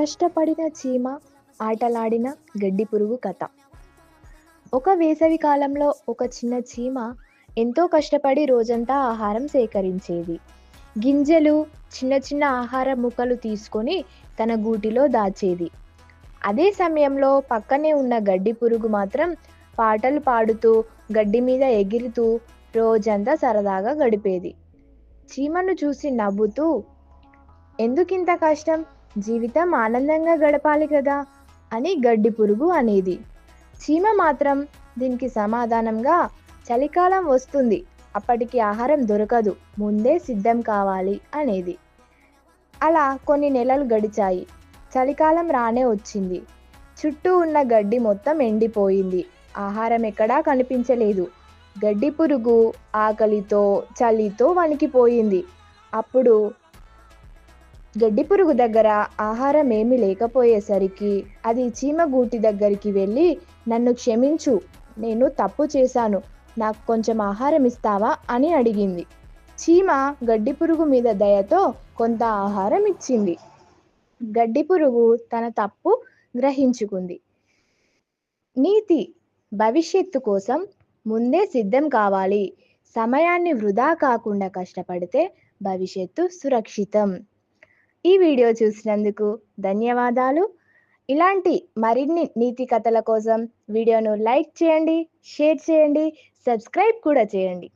కష్టపడిన చీమ ఆటలాడిన గడ్డి పురుగు కథ. ఒక వేసవి కాలంలో ఒక చిన్న చీమ ఎంతో కష్టపడి రోజంతా ఆహారం సేకరించేది. గింజలు చిన్న చిన్న ఆహార ముక్కలు తీసుకొని తన గూటిలో దాచేది. అదే సమయంలో పక్కనే ఉన్న గడ్డి పురుగు మాత్రం పాటలు పాడుతూ గడ్డి మీద ఎగురుతూ రోజంతా సరదాగా గడిపేది. చీమను చూసి నవ్వుతూ ఎందుకింత కష్టం? జీవితం ఆనందంగా గడపాలి కదా అని గడ్డి పురుగు అనేది. చీమ మాత్రం దీనికి సమాధానంగా చలికాలం వస్తుంది. అప్పటికి ఆహారం దొరకదు. ముందే సిద్ధం కావాలి అనేది. అలా కొన్ని నెలలు గడిచాయి. చలికాలం రానే వచ్చింది. చుట్టూ ఉన్న గడ్డి మొత్తం ఎండిపోయింది. ఆహారం ఎక్కడా కనిపించలేదు. గడ్డి పురుగు ఆకలితో చలితో వణికిపోయింది. అప్పుడు గడ్డి పురుగు దగ్గర ఆహారం ఏమీ లేకపోయేసరికి అది చీమ గూటి దగ్గరికి వెళ్ళి నన్ను క్షమించు నేను తప్పు చేశాను నాకు కొంచెం ఆహారం ఇస్తావా అని అడిగింది. చీమ గడ్డి పురుగు మీద దయతో కొంత ఆహారం ఇచ్చింది గడ్డి పురుగు తన తప్పు గ్రహించుకుంది. నీతి భవిష్యత్తు కోసం ముందే సిద్ధం కావాలి. సమయాన్ని వృధా కాకుండా కష్టపడితే భవిష్యత్తు సురక్షితం. ఈ వీడియో చూసినందుకు ధన్యవాదాలు. ఇలాంటి మరిన్ని నీతి కథల కోసం వీడియోను లైక్ చేయండి షేర్ చేయండి సబ్స్క్రైబ్ కూడా చేయండి.